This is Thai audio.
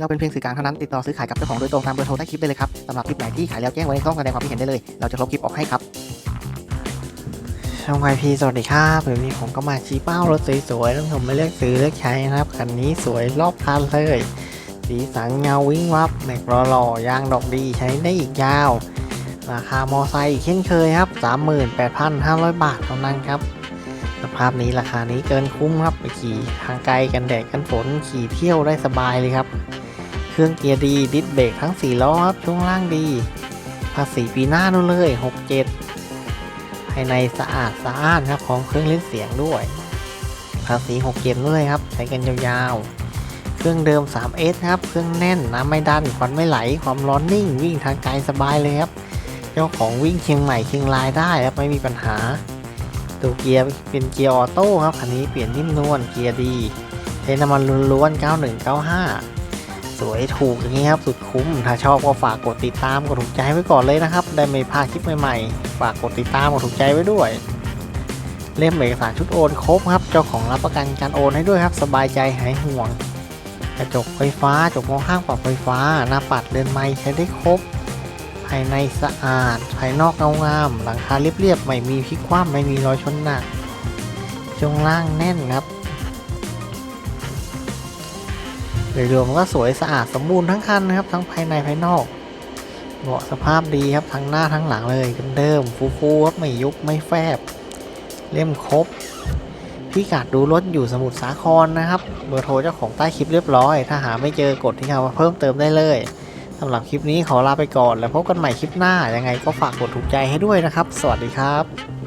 เราเป็นเพียงสื่อกลางเท่านั้นติดต่อซื้อขายกับเจ้าของโดยตรงตามเบอร์โทรใต้คลิปได้เลยครับสำหรับคลิปไหนที่ขายแล้วแจ้งไว้ในช่องแสดงความคิดเห็นได้เลย เราจะลบคลิปออกให้ครับช่องไอพีสวัสดีครับวันนี้ผมก็มาชี้เป้ารถสวยๆท่านผู้ชมไม่เลือกซื้อเลือกใช้นะครับคันนี้สวยรอบคันเลย สีสันเงาวิ่งวับแม็กหล่อๆยางดอกดีใช้ได้อีกยาว ราคามอไซค์อีกเช่นเคยครับ 38,500 บาทเท่านั้นครับสภาพนี้ราคานี้เกินคุ้มครับไปขี่ทางไกลกันแดดกันฝนขี่เที่ยวได้สบายเลยครับ รื่องเกียร์ดี ดิสเบรกทั้ง 4 ล้อครับ ช่วงล่างดี ภาษีปีหน้านู่นเลย 67 ภายในสะอาดสะอ้านครับพร้อมเครื่องเล่นเสียงด้วย ภาษี67นู่นเลยครับ ใช้กันยาวๆ เครื่องเดิม 3S ครับ เครื่องแน่น น้ำไม่ดัน ควันไม่ไหล ความร้อนนิ่ง วิ่งทางไกลสบายเลยครับ เจ้าของวิ่งเชียงใหม่เชียงรายได้ครับ ไม่มีปัญหา ตัวเกียร์เป็นเกียร์ออโต้ครับ คันนี้เปลี่ยนนิ่มนวล เกียร์ดีใช้น้ำมันล้วนๆ9195 สวยถูกอย่างนี้ครับสุดคุ้ม ถ้าชอบก็ฝากกดติดตามกดถูกใจไว้ก่อนเลยนะครับ ได้ไม่พลาดคลิปใหม่ๆ ฝากกดติดตามกดถูกใจไว้ด้วย เล่มเอกสารชุดโอนครบครับ เจ้าของรับประกันการโอนให้ด้วยครับ สบายใจหายห่วง กระจกไฟฟ้า จกมองข้างปรับไฟฟ้า หน้าปัดเรือนไม้ใช้ได้ครบ ภายในสะอาด ภายนอกเงางาม หลังคาเรียบๆ ไม่มีพลิกคว่ำไม่มีรอยชนหนักช่วงล่างแน่นครับ โดยรวมก็สวยสะอาดสมบูรณ์ทั้งคันนะครับ ทั้งภายในภายนอกเบาะสภาพดีครับทั้งหน้าทั้งหลังเลยเดิมๆฟูๆครับไม่ยุบไม่แฟบ เล่มครบพี่กัดดูรถอยู่สมุทรสาครนะครับ เบอร์โทรเจ้าของใต้คลิปเรียบร้อย ถ้าหาไม่เจอกดที่คำว่าเพิ่มเติมได้เลยสำหรับคลิปนี้ขอลาไปก่อน แล้วพบกันใหม่คลิปหน้า ยังไงก็ฝากกดถูกใจให้ด้วยนะครับ สวัสดีครับ